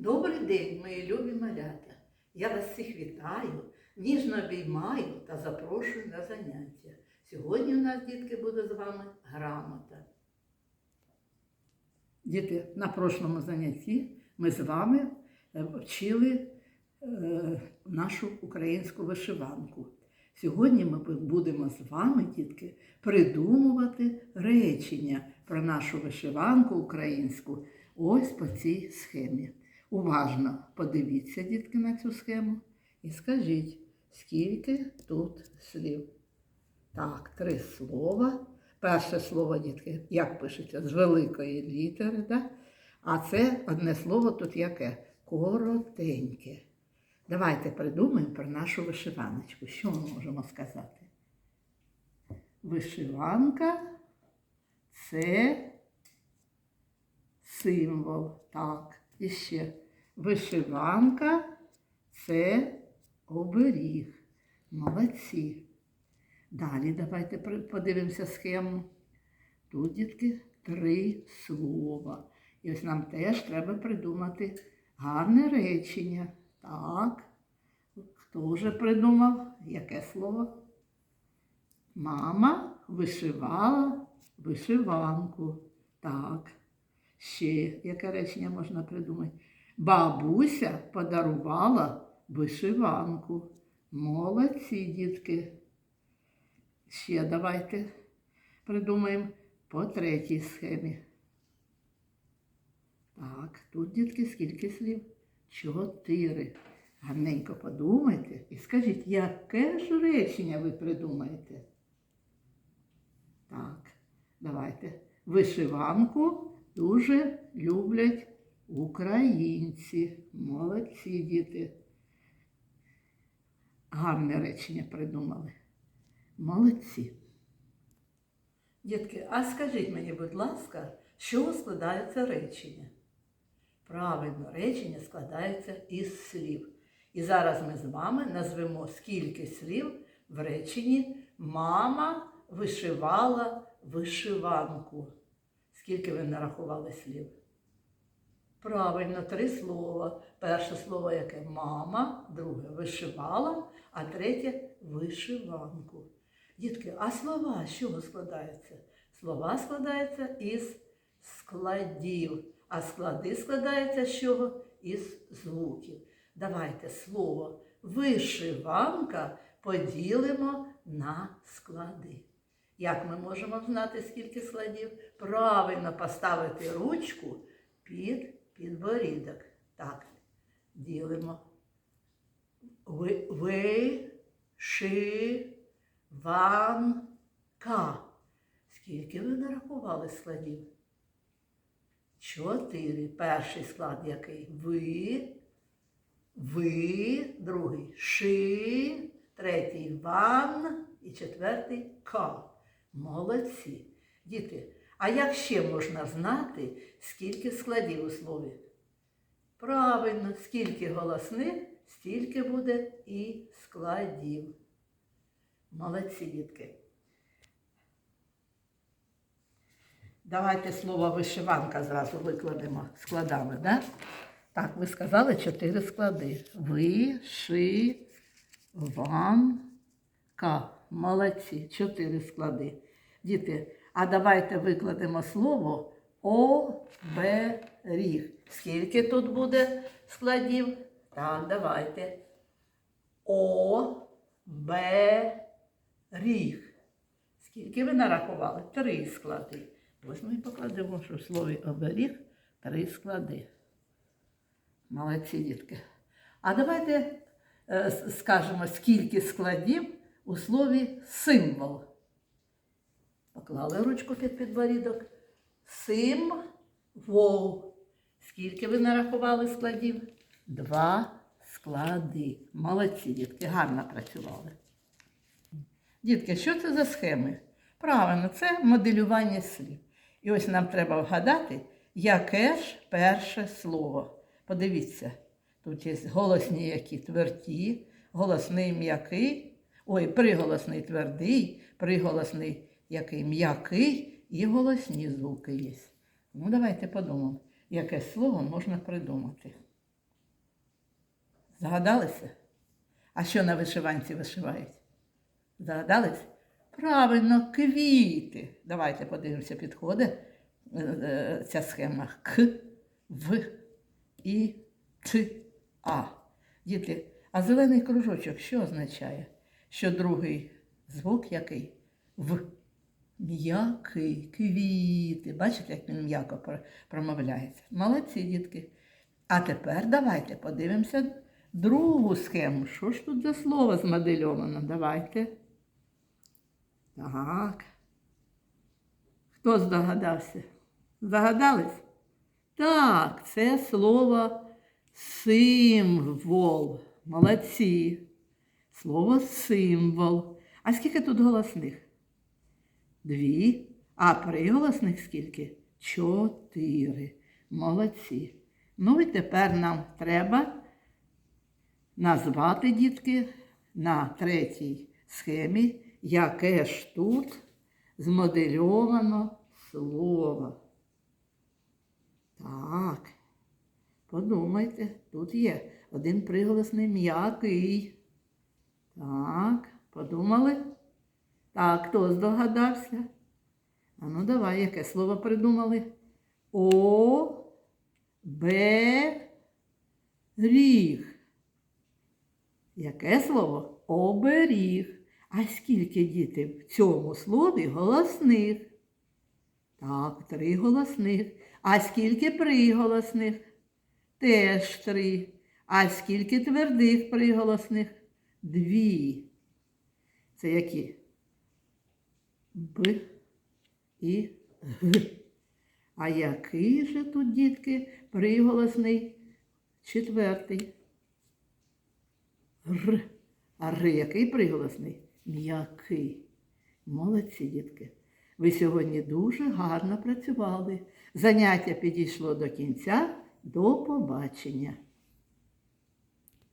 Добрий день, мої любі малята. Я вас всіх вітаю, ніжно обіймаю та запрошую на заняття. Сьогодні у нас, дітки, буде з вами грамота. Діти, на прошлому занятті ми з вами е, вчили е, нашу українську вишиванку. Сьогодні ми будемо з вами, дітки, придумувати речення про нашу вишиванку українську ось по цій схемі. Уважно подивіться, дітки, на цю схему і скажіть, скільки тут слів. Так, три слова. Перше слово, дітки, як пишеться, з великої літери, да? а це одне слово тут яке? Коротеньке. Давайте придумаємо про нашу вишиваночку. Що ми можемо сказати? Вишиванка це символ. Так, і ще. Вишиванка це оберіг. Молодці. Далі давайте подивимося схему. Тут, дітки, три слова. І ось нам теж треба придумати гарне речення. Так. Хто вже придумав? Яке слово? Мама вишивала вишиванку. Так. Ще яке речення можна придумати? Бабуся подарувала вишиванку. Молодці, дітки. Ще давайте придумаємо по третій схемі. Так, тут, дітки, скільки слів? Чотири. Гарненько подумайте і скажіть, яке ж речення ви придумаєте? Так, давайте. Вишиванку дуже люблять українці. Молодці діти. Гарне речення придумали. Молодці. Дітки, а скажіть мені, будь ласка, з чого складаються речення? Правильно, речення складаються із слів. І зараз ми з вами назвемо скільки слів в реченні Мама вишивала вишиванку. Скільки ви нарахували слів? Правильно, три слова. Перше слово яке мама, друге вишивала, а третє вишиванку. Дітки, а слова з чого складаються? Слова складаються із складів, а склади складаються з чого? Із звуків. Давайте слово вишиванка поділимо на склади. Як ми можемо знати, скільки складів? Правильно поставити ручку під підборідок. Так, ділимо. Ви, ви, ши, ван, ка. Скільки ви нарахували складів? Чотири. Перший склад який? Ви, ви, другий ши, третій ван і четвертий ка. Молодці. Діти, а як ще можна знати, скільки складів у слові? Правильно, скільки голосних, стільки буде і складів. Молодці, дітки. Давайте слово вишиванка зразу викладемо складами, да? Так, ви сказали чотири склади. Вишиванка. Молодці, чотири склади. Діти, а давайте викладемо слово оберіг. Скільки тут буде складів? Так, давайте. Оберіг. Скільки ви нарахували? Три склади. Ось ми покладемо, що в слові оберіг три склади. Молодці дітки. А давайте е, скажемо, скільки складів у слові символ. Поклали ручку під підборідок. Символ. Скільки ви нарахували складів? Два склади. Молодці, дітки, гарно працювали. Дітки, що це за схеми? Правильно, це моделювання слів. І ось нам треба вгадати, яке ж перше слово. Подивіться, тут є голосні які тверді, голосний м'який, ой, приголосний твердий, приголосний який м'який і голосні звуки є. Ну, давайте подумаємо, яке слово можна придумати. Загадалися? А що на вишиванці вишивають? Загадались? Правильно, квіти. Давайте подивимося, підходить е, е, ця схема К, В, І, Т, А. Діти, а зелений кружочок що означає? Що другий звук який? В. М'який, квіти. Бачите, як він м'яко промовляється. Молодці, дітки. А тепер давайте подивимося другу схему. Що ж тут за слово змодельовано? Давайте. Так. Хто здогадався? Здогадались? Так, це слово символ. Молодці. Слово символ. А скільки тут голосних? Дві. А приголосних скільки? Чотири. Молодці. Ну і тепер нам треба назвати, дітки, на третій схемі, яке ж тут змодельовано слово. Так, подумайте, тут є один приголосний м'який. Так, подумали? Так, хто здогадався? А ну давай, яке слово придумали? О, Б, ріг. Яке слово? Оберіг. А скільки діти в цьому слові голосних? Так, три голосних. А скільки приголосних? Теж три. А скільки твердих приголосних? Дві. Це які? Б і Г. А який же тут, дітки, приголосний четвертий? Р. А Р який приголосний? М'який. Молодці, дітки. Ви сьогодні дуже гарно працювали. Заняття підійшло до кінця. До побачення.